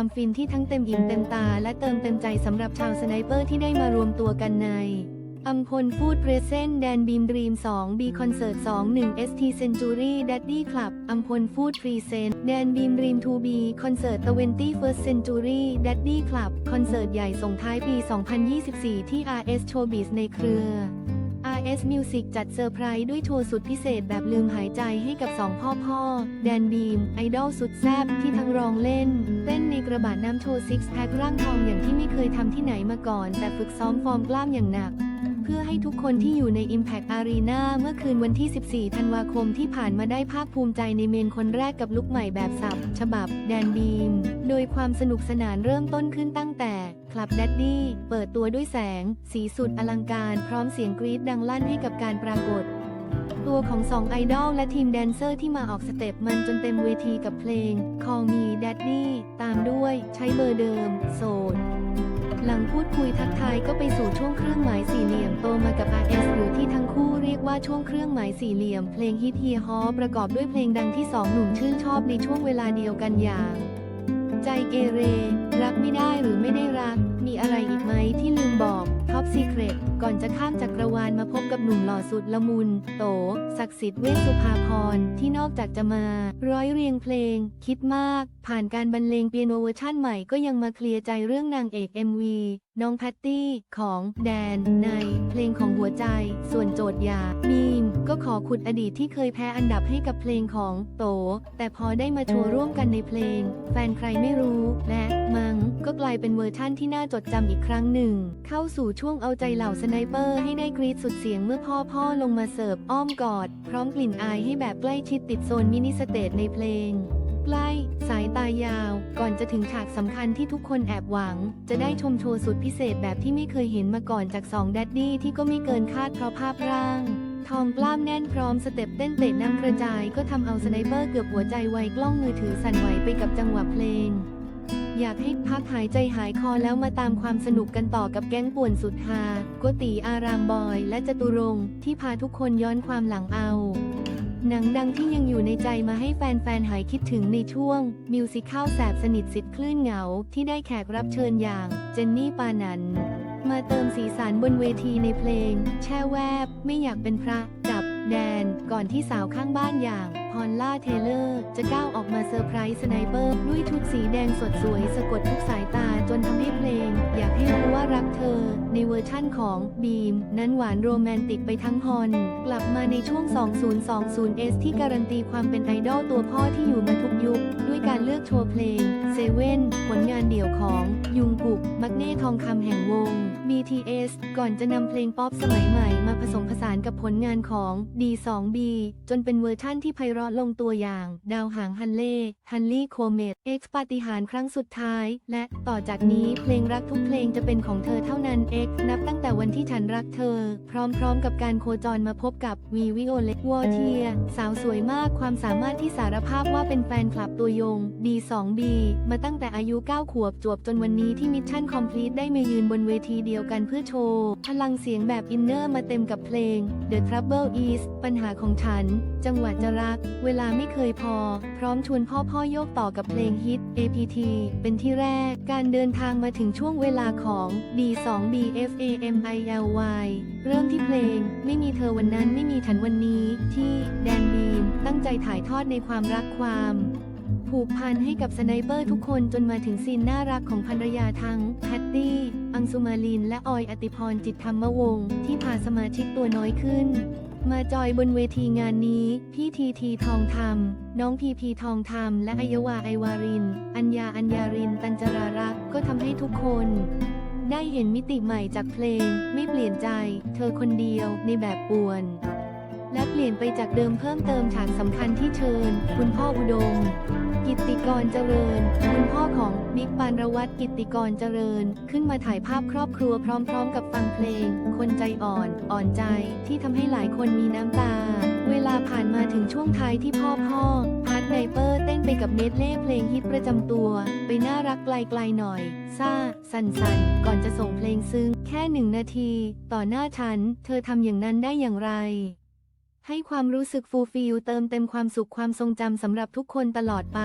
ความฟินที่ทั้งเต็มอิ่มเต็มตาและเติมเต็มใจสำหรับชาวสไนเปอร์ที่ได้มารวมตัวกันในอัมพลฟูดเพรสเซนแดนบีมดรีม2 B คอนเสิร์ต2 1 ST Century Daddy Club อัมพลฟูดพรีเซนแดนบีมดรีม 2B คอนเสิร์ต20 First Century Daddy Club คอนเสิร์ตใหญ่ส่งท้ายปี 2024 ที่ RS Showbiz ในเครือ RS Music จัดเซอร์ไพรส์ด้วยโชว์สุดพิเศษแบบลืมหายใจให้กับสองพ่อพ่อ แดนบีม ไอดอลสุดแซ่บที่ทั้งร้องเล่น เต้นในกระบะน้ำโชว์ซิกแพคร่างทองอย่างที่ไม่เคยทำที่ไหนมาก่อน แต่ฝึกซ้อมฟอร์มกล้ามอย่างหนัก พื่อให้ทุกคนที่อยู่ใน Impact Arena เมื่อคืนวันที่ 14 ธันวาคมที่ผ่านมาได้ภาคภูมิใจในเมนคนแรกกับลุคใหม่แบบสับ ฉบับ แดนบีม โดยความสนุกสนานเริ่มต้นขึ้นตั้งแต่คลับแดดดี้เปิดตัวด้วยแสง สีสุดอลังการพร้อมเสียงกรี๊ดดังลั่นให้กับการปรากฏตัวของสองไอดอลและทีมแดนเซอร์ที่มาออกสเต็ปมันจนเต็มเวทีกับเพลง Call Me Daddy ตามด้วยใช้เบอร์เดิม โสด หลังพูดคุยทักทายก็ไปสู่ช่วงเครื่องหมายสี่เหลี่ยมโตมากับ RS หรือที่ทั้งคู่เรียกว่าช่วงเครื่องหมายสี่เหลี่ยม เพลงฮิตเฮียฮอประกอบด้วยเพลงดังที่สองหนุ่มชื่นชอบในช่วงเวลาเดียวกันอย่าง ใจเกเร รักไม่ได้หรือไม่ได้รัก มีอะไรอีกไหมที่ลืม ซีเครตก่อนจะข้ามจักรวาลมาพบกับหนุ่มหล่อสุดละมุน โต ศักดิ์สิทธิ์เวสสุภาพร ที่นอกจากจะมา ร้อยเรียงเพลง คิดมาก ผ่านการบรรเลงเปียโนเวอร์ชั่นใหม่ก็ยังมาเคลียร์ใจเรื่องนางเอก MV น้องแพตตี้ของแดนในเพลงของหัวใจ ส่วนโจทย์ยาบีมก็ขอขุดอดีตที่เคยแพ้อันดับให้กับเพลงของโต แต่พอได้มาโชว์ร่วมกันในเพลง แฟนใครไม่รู้และมังก็กลายเป็นเวอร์ชั่นที่น่าจดจำอีกครั้งหนึ่ง เข้าสู่ช่วงเอาใจเหล่าสไนเปอร์ให้ได้กรีดสุดเสียงเมื่อพ่อพ่อลงมาเสิร์ฟอ้อมกอด พร้อมกลิ่นอายให้แบบใกล้ชิดติดโซนมินิสเตจในเพลง ใกล้ สายตายาว ก่อนจะถึงฉากสำคัญที่ทุกคนแอบหวัง จะได้ชมโชว์สุดพิเศษแบบที่ไม่เคยเห็นมาก่อนจากสองแดดดี้ที่ก็ไม่เกินคาดเพราะภาพร่าง ทองกล้ามแน่นพร้อมสเต็ปเต้นเตะน้ำกระจายก็ทำเอาสไนเปอร์เกือบหัวใจไวกล้องมือถือสั่นไหวไปกับจังหวะเพลง อยากให้พักหายใจหายคอแล้วมาตามความสนุกกันต่อกับแก๊งป่วนสุดฮาโกตีอารามบอย และจตุรงค์ที่พาทุกคนย้อนความหลังเอา หนังดังที่ยังอยู่ในใจมาให้แฟนๆ หายคิดถึงในช่วง มิวสิคัลแสบสนิทสิทธิ์คลื่นเหงา ที่ได้แขกรับเชิญอย่าง เจนนี่ปานัน มาเติมสีสันบนเวทีในเพลง แช่แวบ ไม่อยากเป็นพระ แดน ก่อนที่สาวข้างบ้านอย่างพอลล่าเทเลอร์ จะก้าวออกมาเซอร์ไพรส์สไนเปอร์ ด้วยชุดสีแดงสดสวยสะกดทุกสายตาจนทำให้เพลง อยากให้รู้ว่ารักเธอ ในเวอร์ชั่นของบีม นั้นหวานโรแมนติกไปทั้งฮอน กลับมาในช่วง 2020S ที่การันตีความเป็นไอดอลตัวพ่อที่อยู่มาทุกยุค ด้วยการเลือกโชว์เพลง เว่นผลงานเดี่ยวของยุงกุก มักเน่ทองคำแห่งวง BTS ก่อนจะนำเพลงป๊อปสมัยใหม่มาผสมผสานกับผลงานของ D2B จนเป็นเวอร์ชั่นที่ไพเราะลงตัวอย่าง ดาวหางฮันเล่ฮันลี่โคเมต X ปาฏิหารครั้งสุดท้าย และต่อจากนี้เพลงรักทุกเพลงจะเป็นของเธอเท่านั้น X นับตั้งแต่วันที่ฉันรักเธอ พร้อมๆ กับการโคจรมาพบกับวีวิโอเลตวอเทียสาวสวยมากความสามารถที่สารภาพว่าเป็นแฟนคลับตัวยง D2B มาตั้งั้งแต่อายุ 9 ขวบจวบจนวันนี้ที่มิชชั่นคอมพลีทได้มายืนบนเวทีเดียวกันเพื่อโชว์ พลังเสียงแบบอินเนอร์มาเต็มกับเพลง The Trouble Is ปัญหาของฉัน จังหวะจะรัก เวลาไม่เคยพอ พร้อมชวนพ่อพ่อโยกต่อกับเพลงฮิต APT เป็นที่แรก การเดินทางมาถึงช่วงเวลาของ D2BFAMILY เริ่มที่เพลง ไม่มีเธอวันนั้นไม่มีฉันวันนี้ ที่แดนบีมตั้งใจถ่ายทอดในความรักความ ผูกพันให้กับสไนเปอร์ทุกคนจนมาถึงซีนน่ารักของภรรยาทั้งแพตตี้ อังสุมาลิน และออยอติพรจิตธรรมวงศ์ที่พาสมาชิกตัวน้อยขึ้น มาจอยบนเวทีงานนี้ พี่ทีทีทองธรรม น้องพีพีทองธรรม และอัยวาไอวาริน อัญญาอัญญาริน ตันจรารักษ์ก็ทำให้ทุกคน ได้เห็นมิติใหม่จากเพลง ไม่เปลี่ยนใจ เธอคนเดียวในแบบป่วน และเปลี่ยนไปจากเดิมเพิ่มเติมฉากสำคัญที่เชิญ คุณพ่ออุดม กิตติกรเจริญ คุณพ่อของบิ๊กปานรวัตรกิตติกรเจริญ ขึ้นมาถ่ายภาพครอบครัวพร้อมๆ กับฟังเพลง คนใจอ่อน อ่อนใจที่ทำให้หลายคนมีน้ำตา เวลาผ่านมาถึงช่วงท้ายที่พ่อพ่อพาร์ทไนเปอร์เต้นไปกับเมดเล่เพลงฮิตประจำตัว ไปน่ารักไกลๆหน่อยซ่า สันสันๆ ก่อนจะส่งเพลงซึ้งแค่หนึ่งนาที ต่อหน้าฉัน เธอทำอย่างนั้นได้อย่างไร ให้ความรู้สึกฟูลฟิลเติมเต็มความสุขความทรงจำสำหรับทุกคนตลอดไป